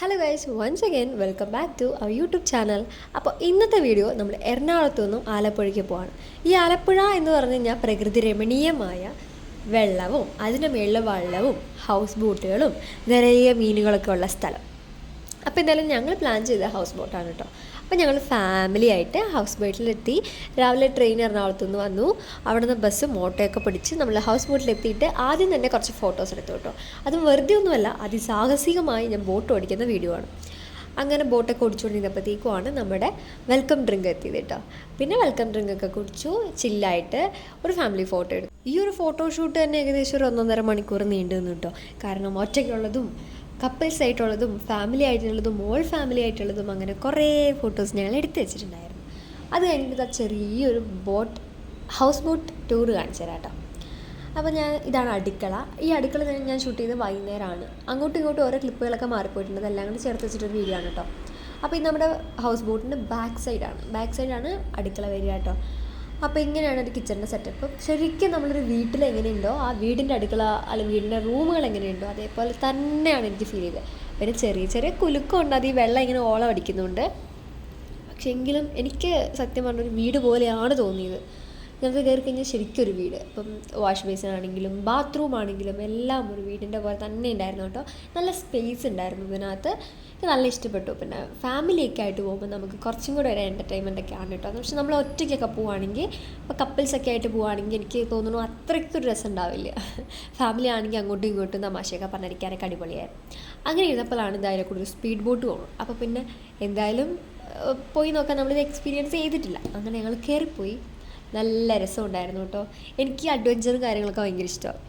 Hello guys once again welcome back to our YouTube channel അപ്പോൾ ഇന്നത്തെ video നമ്മൾ എറണാകുളത്തു നിന്നും ആലപ്പുഴയ്ക്ക് പോവാണ്. ഈ ആലപ്പുഴ എന്ന് പറഞ്ഞു കഴിഞ്ഞാൽ പ്രകൃതി രമണീയമായ വെള്ളവും അതിന്റെ മേളിലെ വള്ളവും ഹൗസ് ബോട്ടുകളും നിറയെ മീനുകളൊക്കെ ഉള്ള സ്ഥലം. അപ്പോൾ എന്തായാലും ഞങ്ങൾ പ്ലാൻ ചെയ്ത ഹൗസ് ബോട്ടാണ് കേട്ടോ അപ്പോൾ ഞങ്ങൾ ഫാമിലി ആയിട്ട് ഹൗസ് ബോട്ടിലെത്തി രാവിലെ ട്രെയിൻ എറണാകുളത്തു നിന്ന് വന്നു. അവിടെ നിന്ന് ബസ് മോട്ടോയൊക്കെ പിടിച്ച് നമ്മൾ ഹൗസ് ബോട്ടിലെത്തിയിട്ട് ആദ്യം തന്നെ കുറച്ച് ഫോട്ടോസ് എടുത്തു കേട്ടോ. അത് വെറുതെ ഒന്നുമല്ല അതിസാഹസികമായി ഞാൻ ബോട്ട് ഓടിക്കുന്ന വീഡിയോ ആണ്. അങ്ങനെ ബോട്ടൊക്കെ ഓടിച്ചുകൊണ്ടിരുന്നപ്പോഴത്തേക്കുമാണ് നമ്മുടെ വെൽക്കം ഡ്രിങ്ക് എത്തിയത് കേട്ടോ. പിന്നെ വെൽക്കം ഡ്രിങ്ക് ഒക്കെ കുടിച്ചു ചില്ലായിട്ട് ഒരു ഫാമിലി ഫോട്ടോ എടുത്തു. ഈ ഒരു ഫോട്ടോ ഷൂട്ട് തന്നെ ഏകദേശം ഒരു ഒന്നൊന്നര മണിക്കൂർ നീണ്ടു നിന്നു കേട്ടോ. കാരണം ഒറ്റയ്ക്കുള്ളതും കപ്പിൾസ് ആയിട്ടുള്ളതും ഫാമിലി ആയിട്ടുള്ളതും മോൾ ഫാമിലി ആയിട്ടുള്ളതും അങ്ങനെ കുറേ ഫോട്ടോസ് ഞങ്ങൾ എടുത്തു വെച്ചിട്ടുണ്ടായിരുന്നു. അത് കഴിഞ്ഞിട്ട് ചെറിയൊരു ബോട്ട് ഹൗസ് ബോട്ട് ടൂർ കാണിച്ചു തരാം അപ്പോൾ ഞാൻ ഇതാണ് അടുക്കള. ഈ അടുക്കള ഞാൻ ഷൂട്ട് ചെയ്ത് വൈകുന്നേരമാണ്. അങ്ങോട്ടും ഇങ്ങോട്ടും ഓരോ ക്ലിപ്പുകളൊക്കെ മാറിപ്പോയിട്ടുണ്ട്. അതെല്ലാം കൂടി ചേർത്ത് വെച്ചിട്ടൊരു വീഡിയോ ആണ് കേട്ടോ. അപ്പോൾ ഇത് നമ്മുടെ ഹൗസ് ബോട്ടിന്റെ ബാക്ക് സൈഡാണ് ബാക്ക് സൈഡാണ് അടുക്കള വരിക കേട്ടോ. അപ്പോൾ ഇങ്ങനെയാണ് ഒരു കിച്ചണിന്റെ സെറ്റപ്പ് ശരിക്കും നമ്മളൊരു വീട്ടിൽ എങ്ങനെയുണ്ടോ ആ വീടിന്റെ അടുക്കള അല്ലെങ്കിൽ വീടിന്റെ റൂമുകൾ എങ്ങനെയുണ്ടോ അതേപോലെ തന്നെയാണ് എനിക്ക് ഫീൽ ചെയ്തത്. പിന്നെ ചെറിയ ചെറിയ കുലുക്കമുണ്ട്. അത് ഈ വെള്ളം ഇങ്ങനെ ഓളം അടിക്കുന്നുണ്ട്. പക്ഷേ എങ്കിലും എനിക്ക് സത്യം പറഞ്ഞൊരു വീട് പോലെയാണ് തോന്നിയത്. ഞങ്ങൾക്ക് കയറി കഴിഞ്ഞാൽ ശരിക്കും ഒരു വീട്. ഇപ്പം വാഷ് ബേസിൻ ആണെങ്കിലും ബാത്റൂം ആണെങ്കിലും എല്ലാം ഒരു വീടിന്റെ പോലെ തന്നെ ഉണ്ടായിരുന്നു കേട്ടോ. നല്ല സ്പേസ് ഉണ്ടായിരുന്നു ഇതിനകത്ത്. എനിക്ക് നല്ല ഇഷ്ടപ്പെട്ടു. പിന്നെ ഫാമിലിയൊക്കെ ആയിട്ട് പോകുമ്പോൾ നമുക്ക് കുറച്ചും കൂടെ ഒരു എന്റർടൈൻമെന്റ് ഒക്കെ ആണ് കേട്ടോ. പക്ഷെ നമ്മൾ ഒറ്റയ്ക്കൊക്കെ പോവുകയാണെങ്കിൽ ഇപ്പോൾ കപ്പിൾസൊക്കെ ആയിട്ട് പോവുകയാണെങ്കിൽ എനിക്ക് തോന്നുന്നു അത്രയ്ക്കൊരു രസം ഉണ്ടാവില്ല. ഫാമിലി ആണെങ്കിൽ അങ്ങോട്ടും ഇങ്ങോട്ടും തമാശയൊക്കെ പറഞ്ഞിരിക്കാനൊക്കെ അടിപൊളിയായിരുന്നു. അങ്ങനെ ഇരുന്നപ്പോഴാണ് ഇതായാലും കൂടെ ഒരു സ്പീഡ് ബോട്ട് പോകുന്നത്. അപ്പോൾ പിന്നെ എന്തായാലും പോയി നോക്കാൻ നമ്മളിത് എക്സ്പീരിയൻസ് ചെയ്തിട്ടില്ല. അങ്ങനെ ഞങ്ങൾ കയറിപ്പോയി. നല്ല രസമുണ്ടായിരുന്നു കേട്ടോ. എനിക്ക് അഡ്വഞ്ചറും കാര്യങ്ങളൊക്കെ ഭയങ്കര ഇഷ്ടമാണ്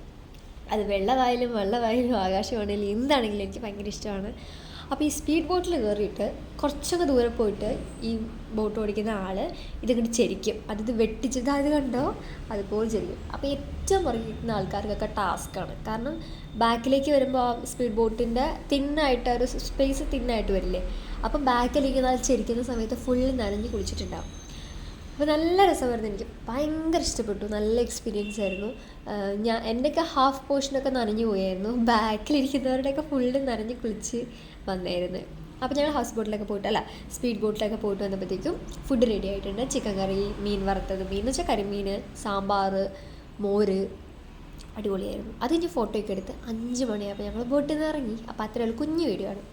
അത് വെള്ളമായാലും വെള്ളമായാലും ആകാശമാണെങ്കിലും എന്താണെങ്കിലും എനിക്ക് ഭയങ്കര ഇഷ്ടമാണ്. അപ്പോൾ ഈ സ്പീഡ് ബോട്ടിൽ കയറിയിട്ട് കുറച്ചൊക്കെ ദൂരെ പോയിട്ട് ഈ ബോട്ട് ഓടിക്കുന്ന ആൾ ഇതിങ്ങോട്ട് ചെരിക്കും. അതിത് വെട്ടിച്ചത് അത് കണ്ടോ? അതുപോലെ ചെരിക്കും. അപ്പോൾ ഏറ്റവും പറയുന്ന ആൾക്കാർക്കൊക്കെ ടാസ്ക്കാണ് കാരണം ബാക്കിലേക്ക് വരുമ്പോൾ ആ സ്പീഡ് ബോട്ടിന്റെ തിന്നായിട്ട് ഒരു സ്പേസ് തിന്നായിട്ട് വരില്ലേ? അപ്പം ബാക്കിലേക്ക് ആൾ ചെരിക്കുന്ന സമയത്ത് ഫുള്ള് നനഞ്ഞ് കുളിച്ചിട്ടുണ്ടാവും. അപ്പോൾ നല്ല രസമായിരുന്നു. എനിക്ക് ഭയങ്കര ഇഷ്ടപ്പെട്ടു. നല്ല എക്സ്പീരിയൻസ് ആയിരുന്നു. ഞാൻ എന്റെയൊക്കെ ഹാഫ് പോർഷനൊക്കെ നനഞ്ഞു പോയായിരുന്നു. ബാക്കിലിരിക്കുന്നവരുടെയൊക്കെ ഫുള്ള് നനഞ്ഞ് കുളിച്ച് വന്നായിരുന്നു. അപ്പോൾ ഞങ്ങൾ ഹൗസ് ബോട്ടിലൊക്കെ പോയിട്ട് അല്ല സ്പീഡ് ബോട്ടിലൊക്കെ പോയിട്ട് വന്നപ്പോഴത്തേക്കും ഫുഡ് റെഡി ആയിട്ടുണ്ട്. ചിക്കൻ കറി മീൻ വറുത്തത്. മീൻ എന്ന് വെച്ചാൽ കരിമീൻ സാമ്പാർ മോര്. അടിപൊളിയായിരുന്നു. അത് കഴിഞ്ഞ് ഫോട്ടോയൊക്കെ എടുത്ത് അഞ്ച് മണിയായപ്പോൾ ഞങ്ങൾ ബോട്ടിൽ നിന്ന് ഇറങ്ങി. അപ്പോൾ അത്രയുള്ള കുഞ്ഞു വീഡിയോ ആണ്.